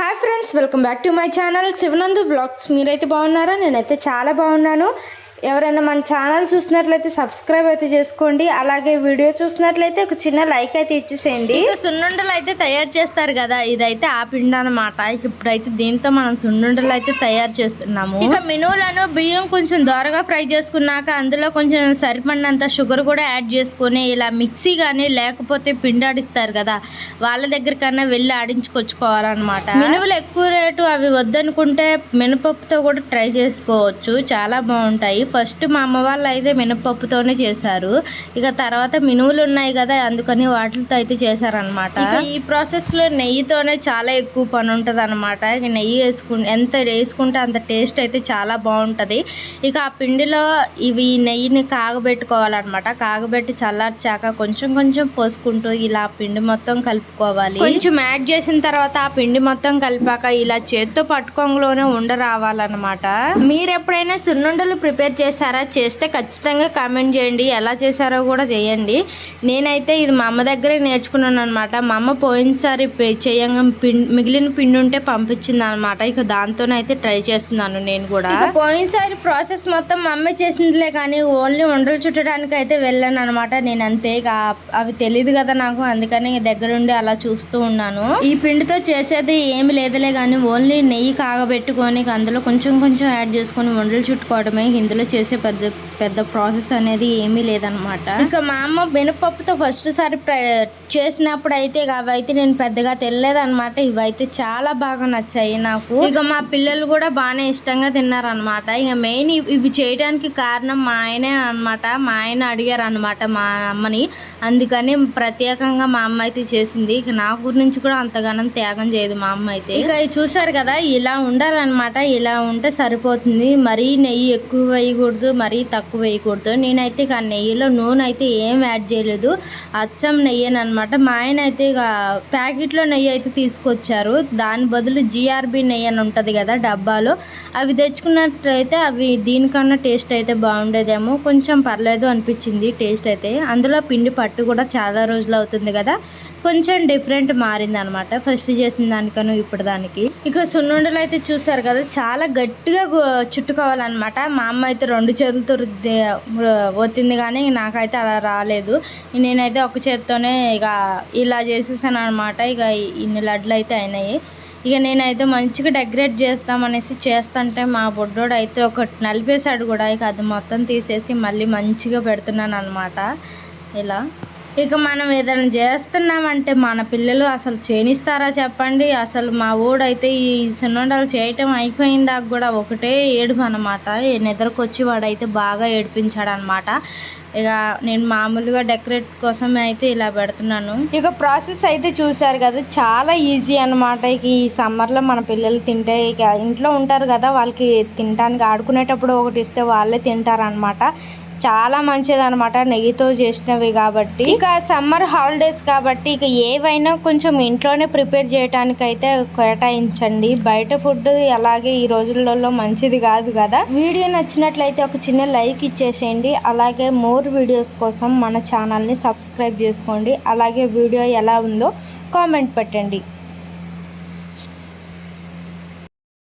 Hi friends welcome back to my channel Shivanandu blogs మీరైతే బాగున్నారా? నేనైతే చాలా బాగున్నాను. ఎవరైనా మన ఛానల్ చూసినట్లయితే సబ్స్క్రైబ్ అయితే చేసుకోండి. అలాగే వీడియో చూసినట్లయితే ఒక చిన్న లైక్ అయితే ఇచ్చేసేయండి. ఇక సున్నుండలు అయితే తయారు చేస్తారు కదా ఇదైతే ఆ పిండి అనమాట ఇక ఇప్పుడైతే దీంతో మనం సున్నుండలు అయితే తయారు చేస్తున్నాము. ఇక మినువులను బియ్యం కొంచెం దోరగా ఫ్రై చేసుకున్నాక అందులో కొంచెం సరిపడినంత షుగర్ కూడా యాడ్ చేసుకొని ఇలా మిక్సీ కానీ లేకపోతే పిండి ఆడిస్తారు కదా వాళ్ళ దగ్గర కన్నా వెళ్ళి ఆడించుకొచ్చుకోవాలన్నమాట. మినువులు ఎక్కువ రేటు అవి వద్దనుకుంటే మినపప్పుతో కూడా ట్రై చేసుకోవచ్చు. చాలా బాగుంటాయి. ఫస్ట్ మా అమ్మ వాళ్ళు అయితే మినపప్పుతోనే చేశారు. ఇక తర్వాత మినువులు ఉన్నాయి కదా అందుకని వాటితో అయితే చేశారనమాట ఇక ఈ ప్రాసెస్లో నెయ్యితోనే చాలా ఎక్కువ పని ఉంటది అనమాట ఇక నెయ్యి వేసుకుంటే ఎంత వేసుకుంటే అంత టేస్ట్ అయితే చాలా బాగుంటది ఇక ఆ పిండిలో ఇవి నెయ్యిని కాగబెట్టుకోవాలన్నమాట. కాగబెట్టి చల్లార్చాక కొంచెం కొంచెం పోసుకుంటూ ఇలా పిండి మొత్తం కలుపుకోవాలి. కొంచెం యాడ్ చేసిన తర్వాత ఆ పిండి మొత్తం కలిపాక ఇలా చేత్తో పట్టుకోంలోనే ఉండ రావాలన్నమాట. మీరు ఎప్పుడైనా సున్నుండలు ప్రిపేర్ చేశారా? చేస్తే ఖచ్చితంగా కామెంట్ చేయండి. ఎలా చేశారో కూడా చేయండి. నేనైతే ఇది మా అమ్మ దగ్గరే నేర్చుకున్నాను అనమాట మా అమ్మ పోయినసారి పే- చేయంగా పిండి మిగిలిన పిండి ఉంటే పంపించింది అనమాట ఇక దాంతోనైతే ట్రై చేస్తున్నాను నేను కూడా. పోయినసారి ప్రాసెస్ మొత్తం మా అమ్మ చేసిందిలే కానీ ఓన్లీ ఉండలు చుట్టడానికి అయితే వెళ్ళాను అనమాట నేను అంతే ఇక అవి తెలియదు కదా నాకు. అందుకని దగ్గరుండి అలా చూస్తూ ఉన్నాను. ఈ పిండితో చేసేది ఏమి లేదులే కానీ ఓన్లీ నెయ్యి కాగబెట్టుకొని అందులో కొంచెం కొంచెం యాడ్ చేసుకొని వండలు చుట్టుకోవడమే. ఇందులో చేసే పెద్ద పెద్ద ప్రాసెస్ అనేది ఏమీ లేదనమాట ఇక మా అమ్మ మినపప్పుతో ఫస్ట్ సారి ప్ర- చేసినప్పుడు అయితే ఇక అవి అయితే నేను పెద్దగా తెలియలేదన్నమాట ఇవైతే చాలా బాగా నచ్చాయి నాకు. ఇక మా పిల్లలు కూడా బాగానే ఇష్టంగా తిన్నారనమాట ఇక మెయిన్ ఇవి చేయడానికి కారణం మా ఆయనే అనమాట మా ఆయన అడిగారు అనమాట మా అమ్మని. అందుకని ప్రత్యేకంగా మా అమ్మ అయితే చేసింది. ఇక నా గురించి కూడా అంతగానం త్యాగం చేయదు మా అమ్మ అయితే. ఇక చూసారు కదా ఇలా ఉండాలన్నమాట. ఇలా ఉంటే సరిపోతుంది. మరీ నెయ్యి ఎక్కువ వేయకూడదు మరీ తక్కువ వేయకూడదు. నేనైతే ఇక నెయ్యిలో నూనె అయితే ఏం యాడ్ చేయలేదు. అచ్చం నెయ్యనమాట మా ఆయన అయితే ఇక ప్యాకెట్లో నెయ్యి అయితే తీసుకొచ్చారు. దాని బదులు జిఆర్బి నెయ్యి అని ఉంటుంది కదా డబ్బాలో. అవి తెచ్చుకున్నట్లయితే అవి దీనికన్నా టేస్ట్ అయితే బాగుండేదేమో. కొంచెం పర్లేదు అనిపించింది టేస్ట్ అయితే. అందులో పిండి పట్టు కూడా చాలా రోజులు అవుతుంది కదా. కొంచెం డిఫరెంట్ మారింది అనమాట ఫస్ట్ చేసిన దానికను ఇప్పుడు దానికి ఇక సున్నుండలు అయితే చూసారు కదా చాలా గట్టిగా చుట్టుకోవాలన్నమాట. మా అమ్మ అయితే రెండు చేతులతో రుద్ది పోతుంది కానీ నాకైతే అలా రాలేదు. నేనైతే ఒక చేతితోనే ఇక ఇలా చేసేసాను అనమాట ఇక ఇన్ని లడ్లు అయితే అయినాయి. ఇక నేనైతే మంచిగా డెకరేట్ చేస్తామనేసి చేస్తుంటే మా బొడ్డోడు అయితే ఒకటి నలిపేశాడు కూడా. ఇక అది మొత్తం తీసేసి మళ్ళీ మంచిగా పెడుతున్నాను అనమాట ఇలా. ఇక మనం ఏదైనా చేస్తున్నామంటే మన పిల్లలు అసలు చేయనిస్తారా చెప్పండి. అసలు మా ఊడైతే ఈ సున్నుండలు చేయటం అయిపోయిందాక కూడా ఒకటే ఏడుపు అనమాట నిద్రకొచ్చి వాడైతే బాగా ఏడిపించాడు అనమాట ఇక నేను మామూలుగా డెకరేట్ కోసం అయితే ఇలా పెడుతున్నాను. ఇక ప్రాసెస్ అయితే చూసారు కదా చాలా ఈజీ అన్నమాట. ఇక ఈ సమ్మర్లో మన పిల్లలు తింటే ఇక ఇంట్లో ఉంటారు కదా వాళ్ళకి తినడానికి ఆడుకునేటప్పుడు ఒకటి ఇస్తే వాళ్ళే తింటారు అనమాట చాలా మంచిది అనమాట నెయ్యితో చేసినవి కాబట్టి. ఇక సమ్మర్ హాలిడేస్ కాబట్టి ఇక ఏవైనా కొంచెం ఇంట్లోనే ప్రిపేర్ చేయడానికి అయితే కేటాయించండి. బయట ఫుడ్ అలాగే ఈ రోజులలో మంచిది కాదు కదా. వీడియో నచ్చినట్లయితే ఒక చిన్న లైక్ ఇచ్చేసేయండి. అలాగే మోర్ వీడియోస్ కోసం మన ఛానల్ని సబ్స్క్రైబ్ చేసుకోండి. అలాగే వీడియో ఎలా ఉందో కామెంట్ పెట్టండి.